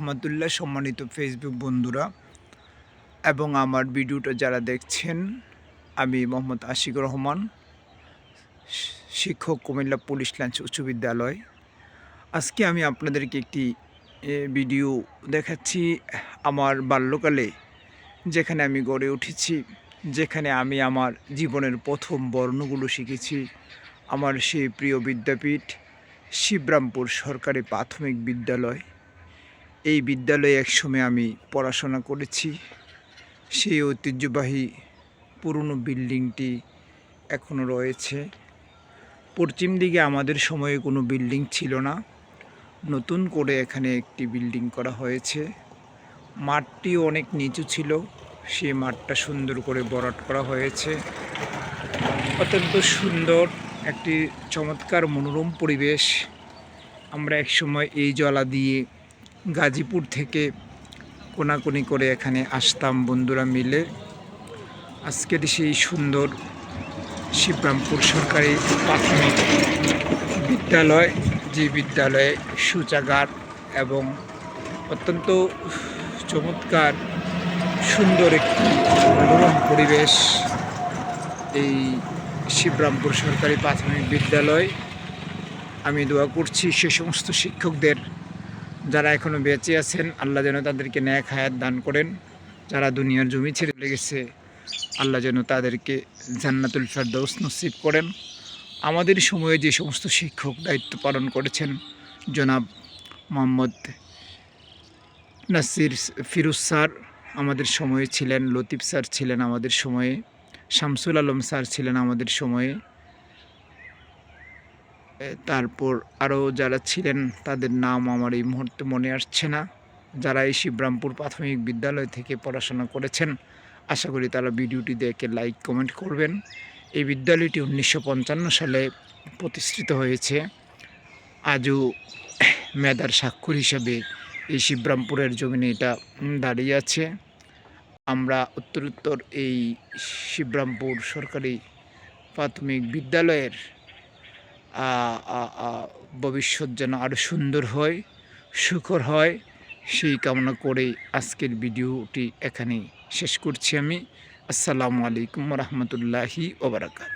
রহমতুল্লাহ সম্মানিত ফেসবুক বন্ধুরা এবং আমার ভিডিওটা যারা দেখছেন, আমি মোহাম্মদ আশিক রহমান, শিক্ষক কুমিল্লা পুলিশ লাঞ্চ উচ্চ বিদ্যালয়। আজকে আমি আপনাদেরকে একটি ভিডিও দেখাচ্ছি আমার বাল্যকালে, যেখানে আমি গড়ে উঠেছি, যেখানে আমি আমার জীবনের প্রথম বর্ণগুলো শিখেছি। আমার সেই প্রিয় বিদ্যাপীঠ শিবরামপুর সরকারি প্রাথমিক বিদ্যালয়। এই বিদ্যালয়ে একসময় আমি পড়াশোনা করেছি। সেই ঐতিহ্যবাহী পুরনো বিল্ডিংটি এখনও রয়েছে। পশ্চিম দিকে আমাদের সময়ে কোনো বিল্ডিং ছিল না। নতুন করে এখানে একটি বিল্ডিং করা হয়েছে। মাঠটি অনেক নিচু ছিল। সেই মাঠটা সুন্দর করে বরাট করা হয়েছে। অত্যন্ত সুন্দর একটি চমৎকার মনোরম পরিবেশ। আমরা একসময় এই জলা দিয়ে গাজীপুর থেকে কোনাকুনি করে এখানে আসতাম বন্ধুরা মিলে। আজকের সেই সুন্দর শিবরামপুর সরকারি প্রাথমিক বিদ্যালয়, যে বিদ্যালয়ে শৌচাগার এবং অত্যন্ত চমৎকার সুন্দর একটি মনোরম পরিবেশ এই শিবরামপুর সরকারি প্রাথমিক বিদ্যালয়। আমি দোয়া করছি সে সমস্ত শিক্ষকদের যারা এখনও বেঁচে আছেন, আল্লাহ যেন তাদেরকে ন্যাক হায়াত দান করেন। যারা দুনিয়ার জমি ছেড়ে চলে গেছে, আল্লাহ যেন তাদেরকে জান্নাতুল ফেরদৌস নসিব করেন। আমাদের সময়ে যে সমস্ত শিক্ষক দায়িত্ব পালন করেছেন, জনাব মোহাম্মদ নাসির ফিরুজ স্যার, আমাদের সময়ে ছিলেন লতিফ স্যার ছিলেন আমাদের সময়ে, শামসুল আলম স্যার ছিলেন আমাদের সময়ে তারপর আরও যারা ছিলেন, তাদের নাম আমার এই মুহূর্তে মনে আসছে না। যারা এই শিবরামপুর প্রাথমিক বিদ্যালয় থেকে পড়াশোনা করেছেন, আশা করি তারা ভিডিওটি দেখে লাইক, কমেন্ট করবেন। এই বিদ্যালয়টি উনিশশো পঞ্চান্ন সালে প্রতিষ্ঠিত হয়েছে। আজও মেধার স্বাক্ষর হিসাবে এই শিবরামপুরের জমিনে এটা দাঁড়িয়ে আছে। আমরা উত্তরোত্তর এই শিবরামপুর সরকারি প্রাথমিক বিদ্যালয়ের ভবিষ্যৎ যেন আরও সুন্দর হয় সুখর হয়, সেই কামনা করেই আজকের ভিডিওটি এখানেই শেষ করছি আমি। আসসালামু আলাইকুম রহমতুল্লাহি ওবরাকাত